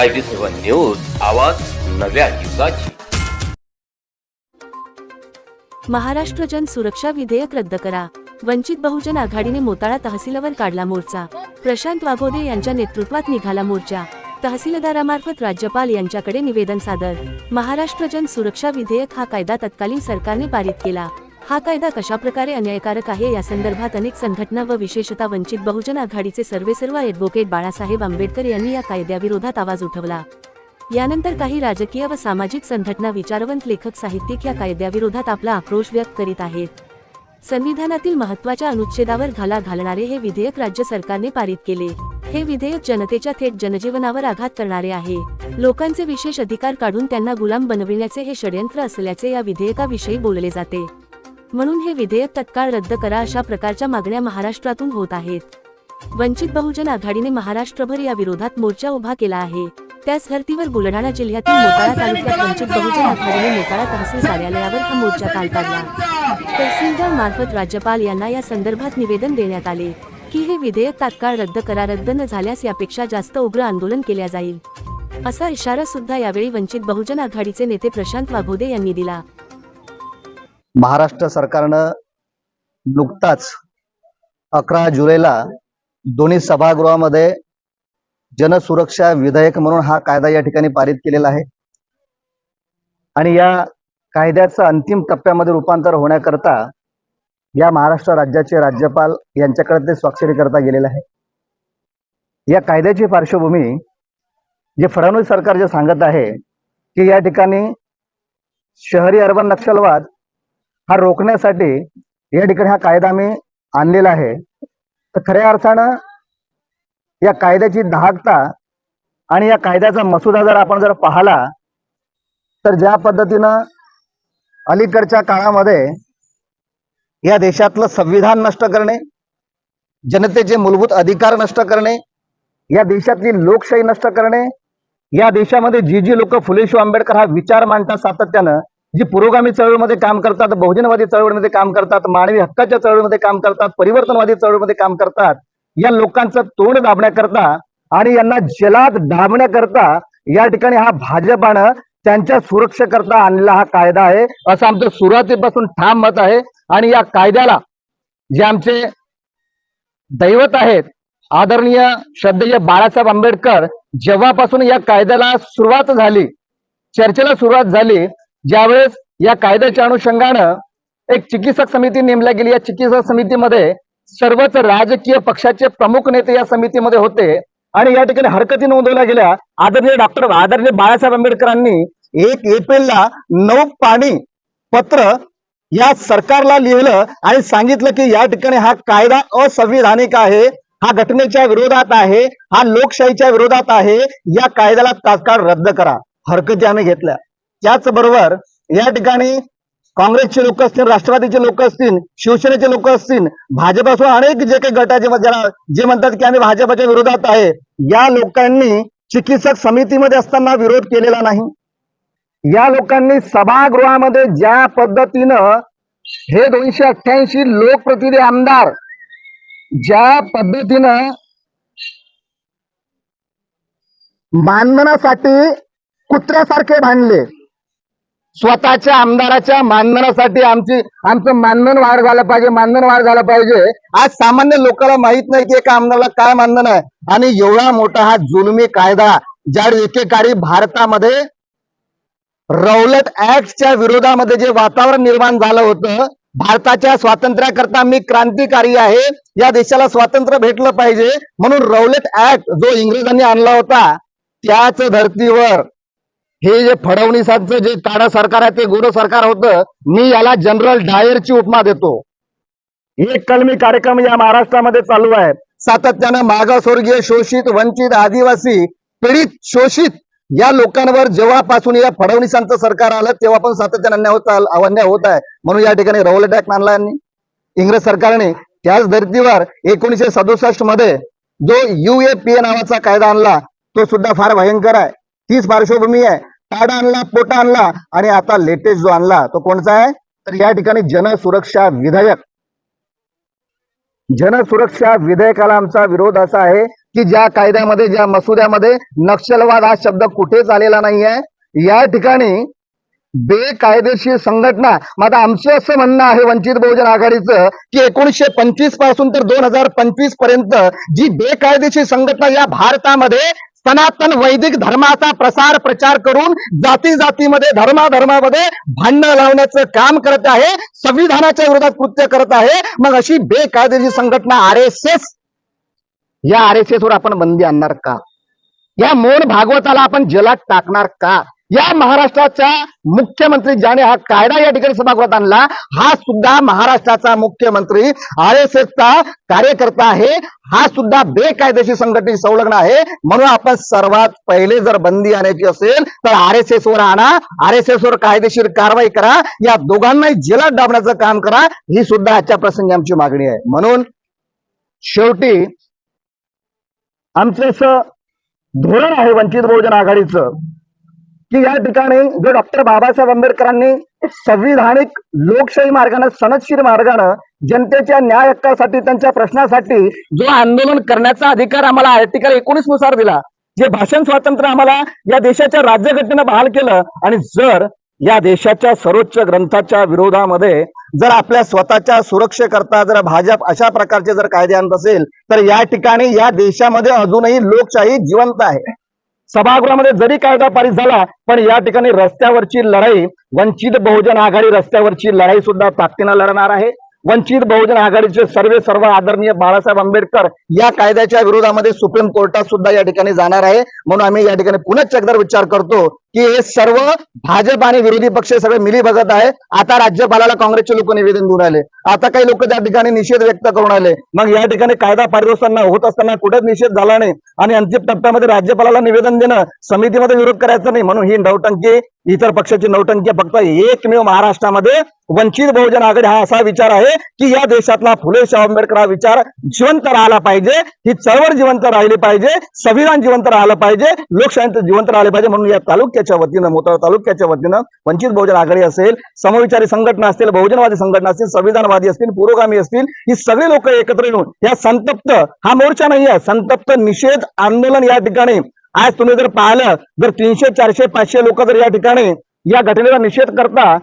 I V seven news आवाज नव्या युगाची. महाराष्ट्र जन सुरक्षा विधेयक रद्द करा. वंचित बहुजन आघाडीने मोताळा तहसीलवर काढला मोर्चा. प्रशांत वाघोदे यांच्या नेतृत्वात निघाला मोर्चा. तहसीलदारामार्फत राज्यपाल यांच्याकडे निवेदन सादर. महाराष्ट्र जन सुरक्षा विधेयक हा कायदा तत्कालीन सरकारने पारित केला. हा कायदा कशाप्रकारे अन्यायकारक आहे या संदर्भात अनेक संघटना व विशेषतः वंचित बहुजन आघाडीचे सर्वेसर्व ॲडव्होकेट बाळासाहेब आंबेडकर यांनी या कायद्याविरोधात आवाज उठवला. यानंतर काही राजकीय व सामाजिक संघटना विचारवंत लेखक साहित्यिक या कायद्याविरोधात आपला आक्रोश व्यक्त करीत आहेत. संविधानातील महत्त्वाच्या अनुच्छेदावर घाला घालणारे हे विधेयक राज्य सरकारने पारित केले. हे विधेयक जनतेच्या थेट जनजीवनावर आघात करणारे आहे. लोकांचे विशेष अधिकार काढून त्यांना गुलाम बनविण्याचे हे षडयंत्र असल्याचे या विधेयकाविषयी बोलले जाते. म्हणून हे विधेयक तत्काळ रद्द करा अशा प्रकारच्या मागण्या महाराष्ट्रातून होत आहेत. वंचित बहुजन आघाडीने महाराष्ट्रभर या विरोधात मोर्चा उभा केला आहे. त्याच धर्तीवर बुलढाणा जिल्ह्यातील मोताळा तालुक्यात वंचित बहुजन आघाडीने मोताळा तहसील कार्यालयावर हा मोर्चा काल काढला तहसीलदार मार्फत राज्यपाल यांना या संदर्भात निवेदन देण्यात आले की हे विधेयक तात्काळ रद्द करा रद्द न झाल्यास यापेक्षा जास्त उग्र आंदोलन केल्या जाईल. असा इशारा सुद्धा यावेळी वंचित बहुजन आघाडीचे नेते प्रशांत वाघोदे यांनी दिला. महाराष्ट्र सरकारनं नुकताच अकरा जुलैला दोन्ही सभागृहामध्ये जनसुरक्षा विधेयक म्हणून हा कायदा या ठिकाणी पारित केलेला आहे. आणि या कायद्याचं अंतिम टप्प्यामध्ये रूपांतर होण्याकरता या महाराष्ट्र राज्याचे राज्यपाल यांच्याकडे ते स्वाक्षरी करता गेलेलं आहे. या कायद्याची पार्श्वभूमी जे फडणवीस सरकार जे सांगत आहे की या ठिकाणी शहरी अर्बन नक्षलवाद हा रोखण्यासाठी या ठिकाणी हा कायदा आम्ही आणलेला आहे. तर खऱ्या अर्थानं या कायद्याची दाहकता आणि या कायद्याचा मसुदा जर आपण जर पाहिला तर ज्या पद्धतीनं अलीकडच्या काळामध्ये या देशातलं संविधान नष्ट करणे जनतेचे मूलभूत अधिकार नष्ट करणे या देशातली लोकशाही नष्ट करणे या देशामध्ये जी जी लोक फुले आंबेडकर हा विचार मांडतात सातत्यानं जी पुरोगामी चळवळीमध्ये काम करतात बहुजनवादी चळवळीमध्ये काम करतात मानवी हक्काच्या चळवळीमध्ये काम करतात परिवर्तनवादी चळवळीमध्ये काम करतात या लोकांचं तोंड दाबण्याकरता आणि यांना जलात दाबण्याकरता या ठिकाणी हा भाजपानं त्यांच्या सुरक्षेकरता आणलेला हा कायदा आहे. असं आमचं सुरुवातीपासून ठाम मत आहे. आणि या कायद्याला जे आमचे दैवत आहेत आदरणीय श्रद्धेय बाळासाहेब आंबेडकर जेव्हापासून या कायद्याला सुरुवात झाली चर्चेला सुरुवात झाली ज्यावेळेस या कायद्याच्या अनुषंगानं एक चिकित्सक समिती नेमल्या गेली. या चिकित्सक समितीमध्ये सर्वच राजकीय पक्षाचे प्रमुख नेते या समितीमध्ये होते. आणि या ठिकाणी हरकती नोंदवल्या गेल्या. आदरणीय डॉक्टर आदरणीय बाळासाहेब आंबेडकरांनी एक एप्रिलला नऊ पाणी पत्र या सरकारला लिहिलं आणि सांगितलं की या ठिकाणी हा कायदा असंविधानिक आहे. हा घटनेच्या विरोधात आहे. हा लोकशाहीच्या विरोधात आहे. या कायद्याला तात्काळ रद्द करा. हरकती आम्ही घेतल्या. त्याचबरोबर या ठिकाणी काँग्रेसचे लोक असतील राष्ट्रवादीचे लोक असतील शिवसेनेचे लोक असतील भाजपासून अनेक जे काही गटाचे जे म्हणतात की आम्ही भाजपाच्या विरोधात आहे या लोकांनी चिकित्सक समितीमध्ये असताना विरोध केलेला नाही. या लोकांनी सभागृहामध्ये ज्या पद्धतीनं हे दोनशे अठ्ठ्याऐंशी लोकप्रतिनिधी आमदार ज्या पद्धतीनं मानधनासाठी कुत्र्यासारखे भांडले स्वतःच्या आमदाराच्या मानधनासाठी आमची आमचं मानधन वाढ झालं पाहिजे मानधन वाढ झालं पाहिजे. आज सामान्य लोकांना माहीत नाही की एका आमदाराला काय मानधन आहे. आणि एवढा मोठा हा जुलमी कायदा ज्या एकेकाळी भारतामध्ये रौलत ऍक्टच्या विरोधामध्ये जे वातावरण निर्माण झालं होतं भारताच्या स्वातंत्र्याकरता मी क्रांतिकारी आहे या देशाला स्वातंत्र्य भेटलं पाहिजे म्हणून रौलत ऍक्ट जो इंग्रजांनी आणला होता त्याच धर्तीवर हे जे फडणवीसांचं जे काळं सरकार आहे ते गोरं सरकार होतं मी याला जनरल डायरची उपमा देतो. एक कलमी कार्यक्रम या महाराष्ट्रामध्ये चालू आहे. सातत्यानं मागासवर्गीय शोषित वंचित आदिवासी पीडित शोषित या लोकांवर जेव्हापासून या फडणवीसांचं सरकार आलं तेव्हापासून सातत्यानं अन्याय होत अन्याय होत आहे. म्हणून या ठिकाणी रौल अटॅक आणला यांनी. इंग्रज सरकारने त्याच धर्तीवर एकोणीशे सदुसष्टमध्ये जो युएपीए नावाचा कायदा आणला तो सुद्धा फार भयंकर आहे. तीच पार्श्वभूमी आहे. ताड आणला पोटा आणला. आणि आता लेटेस्ट जो आणला तो कोणता आहे? तर या ठिकाणी जनसुरक्षा विधेयक. जनसुरक्षा विधेयकाला आमचा विरोध असा आहे की ज्या कायद्यामध्ये ज्या मसुद्यामध्ये नक्षलवाद हा शब्द कुठेच आलेला नाहीये. या ठिकाणी बेकायदेशीर संघटना मग आता आमचं असं म्हणणं आहे वंचित बहुजन आघाडीचं की एकोणीसशे पंचवीसपासून तर दोन हजार पंचवीसपर्यंत जी बेकायदेशीर संघटना या भारतामध्ये सनातन वैदिक धर्माचा प्रसार प्रचार करून जाती जातीमध्ये धर्माधर्मामध्ये भांडणं लावण्याचं काम करत आहे संविधानाच्या विरोधात कृत्य करत आहे. मग अशी बेकायदेशीर संघटना आर एस एस या आर एस एस वर आपण बंदी आणणार का? या मोड भागवताला आपण जलात टाकणार का? या महाराष्ट्राच्या मुख्यमंत्री ज्याने हा कायदा या ठिकाणी सभागृहात आणला हा सुद्धा महाराष्ट्राचा मुख्यमंत्री आर एस एसचा कार्यकर्ता आहे. हा सुद्धा बेकायदेशीर संघटनेशी संलग्न आहे. म्हणून आपण सर्वात पहिले जर बंदी आणायची असेल तर आर एस एस वर आणा. आर एस एस वर कायदेशीर कारवाई करा. या दोघांनाही जेलात डाबण्याचं काम करा. ही सुद्धा आजच्या प्रसंगी आमची मागणी आहे. म्हणून शेवटी आमचं धोरण आहे वंचित बहुजन आघाडीचं. की या ठिकाणी जो डॉक्टर बाबासाहेब आंबेडकरांनी संविधानिक लोकशाही मार्गाने सनदशीर मार्गानं जनतेच्या न्याय हक्कासाठी त्यांच्या प्रश्नासाठी जो आंदोलन करण्याचा अधिकार आम्हाला आर्टिकल एकोणीसनुसार दिला जे भाषण स्वातंत्र्य आम्हाला या देशाच्या राज्यघटनेनं बहाल केलं आणि जर या देशाच्या सर्वोच्च ग्रंथाच्या विरोधामध्ये जर आपल्या स्वतःच्या सुरक्षेकरता जर भाजप अशा प्रकारचे जर कायदे आणत असेल तर या ठिकाणी या देशामध्ये अजूनही लोकशाही जिवंत आहे. सभागृहामध्ये जरी कायदा पारित झाला पण या ठिकाणी रस्त्यावरची लढाई वंचित बहुजन आघाडी रस्त्यावरची लढाई सुद्धा ताकदीनं लढणार आहे. वंचित बहुजन आघाडीचे सर्वे सर्व आदरणीय बाळासाहेब आंबेडकर या कायद्याच्या विरोधामध्ये सुप्रीम कोर्टात सुद्धा या ठिकाणी जाणार आहे. म्हणून आम्ही या ठिकाणी पुन्हा चकदार विचार करतो की हे सर्व भाजप आणि विरोधी पक्ष सगळे मिली बघत आहे. आता राज्यपालाला काँग्रेसचे लोक निवेदन देऊन आले. आता काही लोक त्या ठिकाणी निषेध व्यक्त करून आले मग या ठिकाणी कायदा पारित असताना होत असताना कुठेच निषेध झाला नाही. आणि अंतिम टप्प्यामध्ये राज्यपालाला निवेदन देणं समितीमध्ये विरोध करायचा नाही म्हणून ही नौटंकी इतर पक्षाची नौटंकी फक्त एकमेव महाराष्ट्रामध्ये वंचित बहुजन आघाडी हा असा विचार आहे की या देशातला फुले शाह आंबेडकर हा विचार जिवंत राहिला पाहिजे. ही चळवळ जिवंत राहिली पाहिजे. संविधान जिवंत राहिलं पाहिजे. लोकशाही जिवंत राहिले पाहिजे म्हणून या तालुक्याच्या वतीनं मोताळा तालुक्याच्या वतीनं वंचित बहुजन आघाडी असेल समविचारी संघटना असतील बहुजनवादी संघटना असतील संविधानवादी असतील पुरोगामी असतील ही सगळी लोक एकत्र येऊन या संतप्त हा मोर्चा नाही आहे संतप्त निषेध आंदोलन या ठिकाणी. आज तुम्ही जर पाहिलं जर तीनशे चारशे पाचशे लोक जर या ठिकाणी या घटनेचा निषेध करता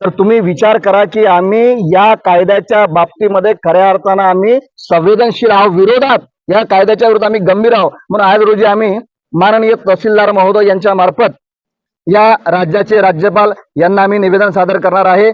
तर तुम्ही विचार करा की आम्ही या कायद्याच्या बाबतीमध्ये खऱ्या अर्थानं आम्ही संवेदनशील आहोत विरोधात. या कायद्याच्या विरोधात आम्ही गंभीर आहोत. म्हणून आज रोजी आम्ही माननीय तहसीलदार महोदय यांच्या मार्फत या राज्याचे राज्यपाल यांना आम्ही निवेदन सादर करणार आहे.